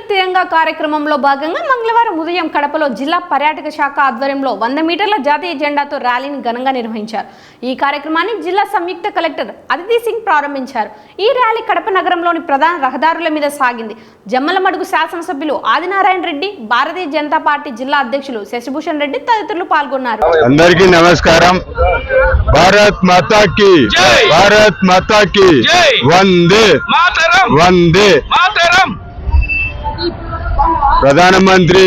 తిరంగా కార్యక్రమంలో భాగంగా మంగళవారం ఉదయం కడపలో జిల్లా పర్యాటక శాఖ ఆధ్వర్యంలో వంద మీటర్ల జాతీయ జెండాతో ర్యాలీని ఘనంగా నిర్వహించారు. ఈ కార్యక్రమాన్ని జిల్లా సంయుక్త కలెక్టర్ అదితి సింగ్ ప్రారంభించారు. ఈ ర్యాలీ కడప నగరంలోని ప్రధాన రహదారుల మీద సాగింది. జమ్మలమడుగు శాసనసభ్యులు ఆదినారాయణ రెడ్డి భారతీయ జనతా పార్టీ జిల్లా అధ్యక్షులు శశిభూషణ్ రెడ్డి తదితరులు పాల్గొన్నారు. అందరికీ నమస్కారం. భారత్ మాతా కి జై. భారత్ మాతా కి జై. వందే! మాతరం! వందే! మాతరం! ప్రధానమంత్రి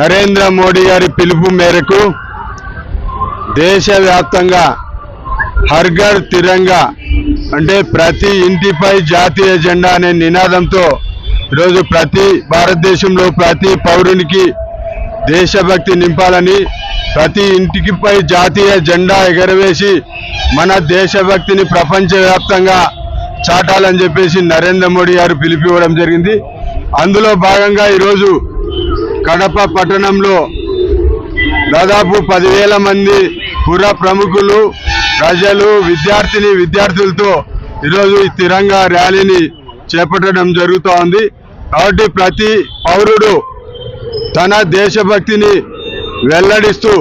నరేంద్ర మోడీ గారి పిలుపు మేరకు దేశవ్యాప్తంగా హర్ఘర్ తిరంగా అంటే ప్రతి ఇంటిపై జాతీయ జెండా అనే నినాదంతో ఈరోజు ప్రతి భారతదేశంలో ప్రతి పౌరునికి దేశభక్తి నింపాలని ప్రతి ఇంటికిపై జాతీయ జెండా ఎగరవేసి మన దేశభక్తిని ప్రపంచవ్యాప్తంగా చాటాలని చెప్పేసి నరేంద్ర మోడీ గారు పిలిపివ్వడం జరిగింది. అందులో భాగంగా ఈరోజు కడప పట్టణంలో దాదాపు పదివేల మంది పుర ప్రముఖులు ప్రజలు విద్యార్థిని విద్యార్థులతో ఈరోజు ఈ తిరంగా ర్యాలీని చేపట్టడం జరుగుతోంది. కాబట్టి ప్రతి పౌరుడు తన దేశభక్తిని వెల్లడిస్తూ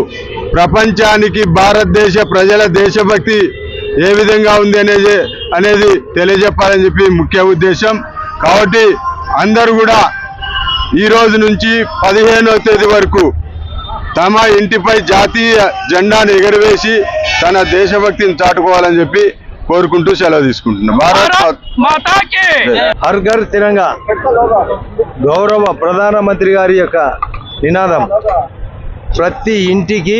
ప్రపంచానికి భారతదేశ ప్రజల దేశభక్తి ఏ విధంగా ఉంది అనేది అనేది తెలియజెప్పాలని చెప్పి ముఖ్య ఉద్దేశం. కాబట్టి అందరూ కూడా ఈ రోజు నుంచి పదిహేనవ తేదీ వరకు తమ ఇంటిపై జాతీయ జెండాను ఎగరవేసి తన దేశభక్తిని చాటుకోవాలని చెప్పి కోరుకుంటూ సెలవు తీసుకుంటున్నాం. భారత్ హర్ ఘర్ తిరంగా. గౌరవ ప్రధానమంత్రి గారి యొక్క నినాదం. ప్రతి ఇంటికి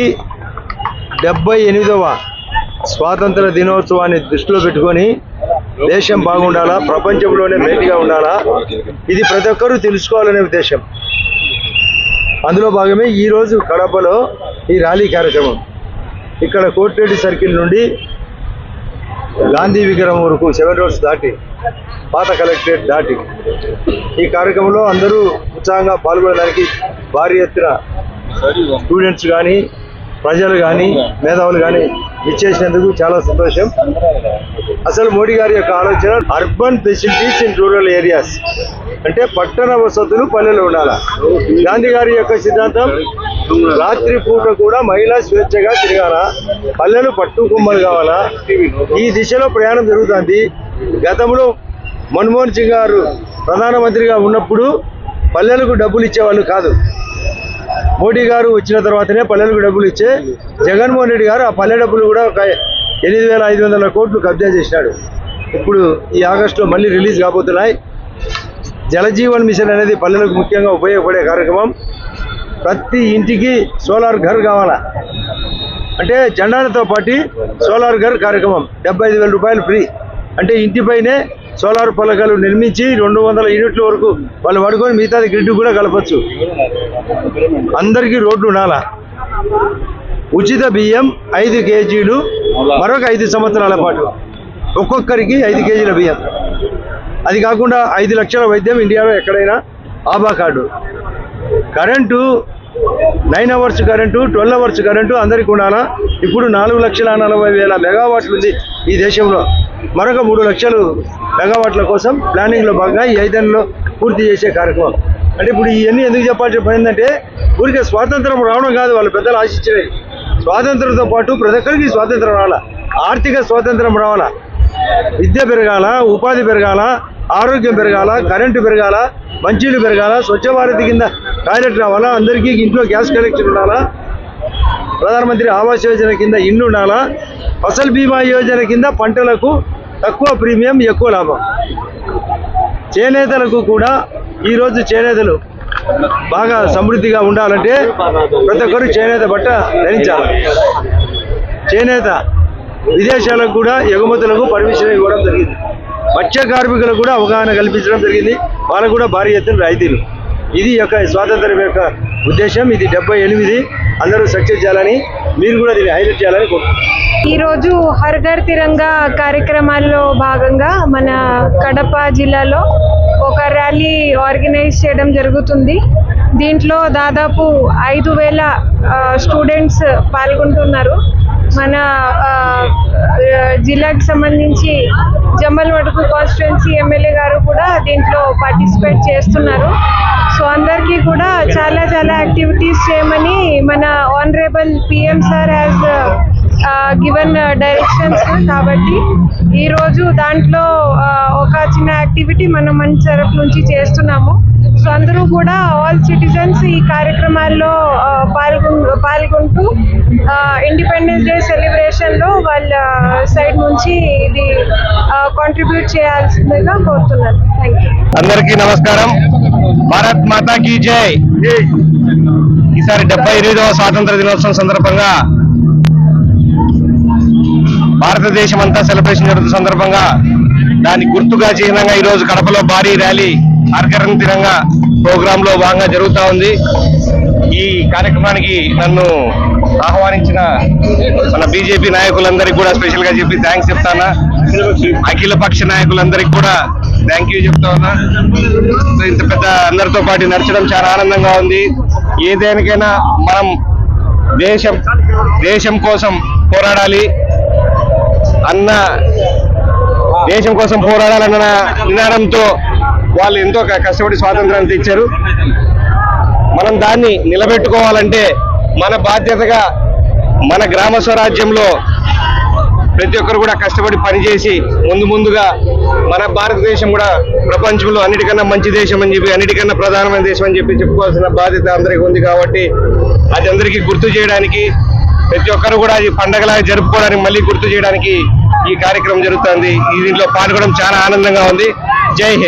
డెబ్బై ఎనిమిదవ స్వాతంత్ర దినోత్సవాన్ని దృష్టిలో పెట్టుకొని దేశం బాగుండాలా? ప్రపంచంలోనే మేటిగా ఉండాలా? ఇది ప్రతి ఒక్కరూ తెలుసుకోవాలనే ఉద్దేశం. అందులో భాగమే ఈరోజు కడపలో ఈ ర్యాలీ కార్యక్రమం. ఇక్కడ కోటిరెడ్డి సర్కిల్ నుండి గాంధీ విగ్రహం వరకు సెవెన్ రోడ్స్ దాటి పాత కలెక్టరేట్ దాటి ఈ కార్యక్రమంలో అందరూ ఉత్సాహంగా పాల్గొనడానికి భారీ ఎత్తున స్టూడెంట్స్ కానీ ప్రజలు కానీ మేధావులు కానీ ఇచ్చేసినందుకు చాలా సంతోషం. అసలు మోడీ గారి యొక్క ఆలోచన urban facilities in rural areas. అంటే పట్టణ వసతులు పల్లెలు ఉండాలి? గాంధీ గారి యొక్క సిద్ధాంతం రాత్రి పూట కూడా మహిళా స్వేచ్ఛగా తిరగాల? పల్లెలు పట్టుకుమ్మలు కావాలా? ఈ దిశలో ప్రయాణం జరుగుతుంది. గతంలో మన్మోహన్ సింగ్ గారు ప్రధానమంత్రిగా ఉన్నప్పుడు పల్లెలకు డబ్బులు ఇచ్చేవాళ్ళు కాదు. మోడీ గారు వచ్చిన తర్వాతనే పల్లెలకు డబ్బులు ఇచ్చే జగన్మోహన్ రెడ్డి గారు ఆ పల్లె డబ్బులు కూడా ఒక ఎనిమిది వేల ఐదు వందల కోట్లు కబ్జా చేసినాడు. ఇప్పుడు ఈ ఆగస్టులో మళ్ళీ రిలీజ్ కాబోతున్నాయి. జలజీవన్ మిషన్ అనేది పల్లెలకు ముఖ్యంగా ఉపయోగపడే కార్యక్రమం. ప్రతి ఇంటికి సోలార్ ఘర్ కావాలా? అంటే జెండాలతో పాటు సోలార్ ఘర్ కార్యక్రమం. డెబ్బై వేల రూపాయలు ఫ్రీ. అంటే ఇంటిపైనే సోలార్ పలకలు నిర్మించి రెండు వందల యూనిట్ల వరకు వాళ్ళు పడుకొని మిగతాది గ్రిడ్ కూడా కలపచ్చు. అందరికీ రోడ్లు ఉండాలా? ఉచిత బియ్యం ఐదు కేజీలు మరొక ఐదు సంవత్సరాల పాటు. ఒక్కొక్కరికి ఐదు కేజీల బియ్యం. అది కాకుండా ఐదు లక్షల వైద్యం ఇండియాలో ఎక్కడైనా ABHA card. Current nine hours current twelve hours current అందరికి ఉండాలా? ఇప్పుడు నాలుగు లక్షల నలభై వేల మెగావాట్లు ఉంది ఈ దేశంలో. మరొక మూడు లక్షలు మెగావాట్ల కోసం ప్లానింగ్లో భాగంగా ఈ ఐదేళ్ళలో పూర్తి చేసే కార్యక్రమం. అంటే ఇప్పుడు ఇవన్నీ ఎందుకు చెప్పాల్సిన పని ఏంటంటే ఊరికే స్వాతంత్రం రావడం కాదు వాళ్ళు పెద్దలు ఆశించినవి. స్వాతంత్రంతో పాటు ప్రతి ఒక్కరికి స్వాతంత్రం రావాలా? ఆర్థిక స్వాతంత్రం రావాలా? విద్య పెరగాల? ఉపాధి పెరగాల? ఆరోగ్యం పెరగాల? కరెంటు పెరగాల? మంచినీళ్ళు పెరగాల? స్వచ్ఛ భారత్ కింద టాయిలెట్ రావాలా? అందరికీ ఇంట్లో గ్యాస్ కనెక్షన్ ఉండాలా? ప్రధానమంత్రి ఆవాస్ యోజన కింద ఇండ్లు ఉండాలా? ఫసల్ బీమా యోజన కింద పంటలకు తక్కువ ప్రీమియం ఎక్కువ లాభం. చేనేతలకు కూడా ఈరోజు చేనేతలు బాగా సమృద్ధిగా ఉండాలంటే ప్రతి ఒక్కరు చేనేత బట్ట ధరించాలి. చేనేత విదేశాలకు కూడా ఎగుమతులకు పర్మిషన్ ఇవ్వడం జరిగింది. మత్స్య కార్మికులకు కూడా అవగాహన కల్పించడం జరిగింది. వాళ్ళకు కూడా భారీ ఎత్తున రాయితీలు. ఇది యొక్క స్వాతంత్రం యొక్క ఉద్దేశం. ఇది డెబ్బై ఎనిమిది. అందరూ సక్సెస్ చేయాలని మీరు కూడా దీన్ని హైలైట్ చేయాలని కోరుకుంటున్నాను ఈరోజు హర్ ఘర్ తిరంగా కార్యక్రమాల్లో భాగంగా మన కడప జిల్లాలో ఒక ర్యాలీ ఆర్గనైజ్ చేయడం జరుగుతుంది. దీంట్లో దాదాపు ఐదు వేల స్టూడెంట్స్ పాల్గొంటున్నారు. మన జిల్లాకి సంబంధించి జమ్మల్ మడుగు కాన్స్టిట్యున్సీ ఎమ్మెల్యే గారు కూడా దీంట్లో పార్టిసిపేట్ చేస్తున్నారు. సో అందరికీ కూడా చాలా చాలా యాక్టివిటీస్ చేయమని మన honourable PM sir has given directions కాబట్టి ఈరోజు దాంట్లో ఒక చిన్న యాక్టివిటీ మనం మన తరఫు నుంచి చేస్తున్నాము. అందరూ కూడా ఆల్ సిటిజన్స్ ఈ కార్యక్రమాల్లో పాల్గొ పాల్గొంటూ ఇండిపెండెన్స్ డే సెలబ్రేషన్లో వాళ్ళ సైడ్ నుంచి ఇది కాంట్రిబ్యూట్ చేయాల్సిందిగా కోరుతున్నాను. థ్యాంక్ యూ అందరికీ నమస్కారం. భారత్ మాతా కీ జై. ఈసారి డెబ్బై ఎనిమిదవ స్వాతంత్ర దినోత్సవం సందర్భంగా భారతదేశం అంతా సెలబ్రేషన్ జరుగుతున్న సందర్భంగా దాని గుర్తుగా చిహ్నంగా ఈరోజు కడపలో భారీ ర్యాలీ ఆర్కరణ తిరంగా ప్రోగ్రామ్లో భాగంగా జరుగుతూ ఉంది. ఈ కార్యక్రమానికి నన్ను ఆహ్వానించిన మన బీజేపీ నాయకులందరికీ కూడా స్పెషల్గా చెప్పి థ్యాంక్స్ చెప్తానా. అఖిల పక్ష నాయకులందరికీ కూడా థ్యాంక్ యూ చెప్తా ఉన్నా. ఇంత పెద్ద అందరితో పాటు నడచడం చాలా ఆనందంగా ఉంది. ఏదేనికైనా మనం దేశం దేశం కోసం పోరాడాలి అన్న దేశం కోసం పోరాడాలన్న నినాదంతో వాళ్ళు ఎంతో కష్టపడి స్వాతంత్రాన్ని తెచ్చారు. మనం దాన్ని నిలబెట్టుకోవాలంటే మన బాధ్యతగా మన గ్రామ స్వరాజ్యంలో ప్రతి ఒక్కరు కూడా కష్టపడి పనిచేసి ముందు ముందుగా మన భారతదేశం కూడా ప్రపంచంలో అన్నిటికన్నా మంచి దేశం అని చెప్పి అన్నిటికన్నా ప్రధానమైన దేశం అని చెప్పి చెప్పుకోవాల్సిన బాధ్యత అందరికీ ఉంది కాబట్టి అది అందరికీ గుర్తు చేయడానికి ప్రతి ఒక్కరు కూడా ఈ పండగలాగా జరుపుకోవడానికి మళ్ళీ గుర్తు చేయడానికి ఈ కార్యక్రమం జరుగుతుంది. ఈ దీంట్లో పాల్గొనడం చాలా ఆనందంగా ఉంది. జై హింద్.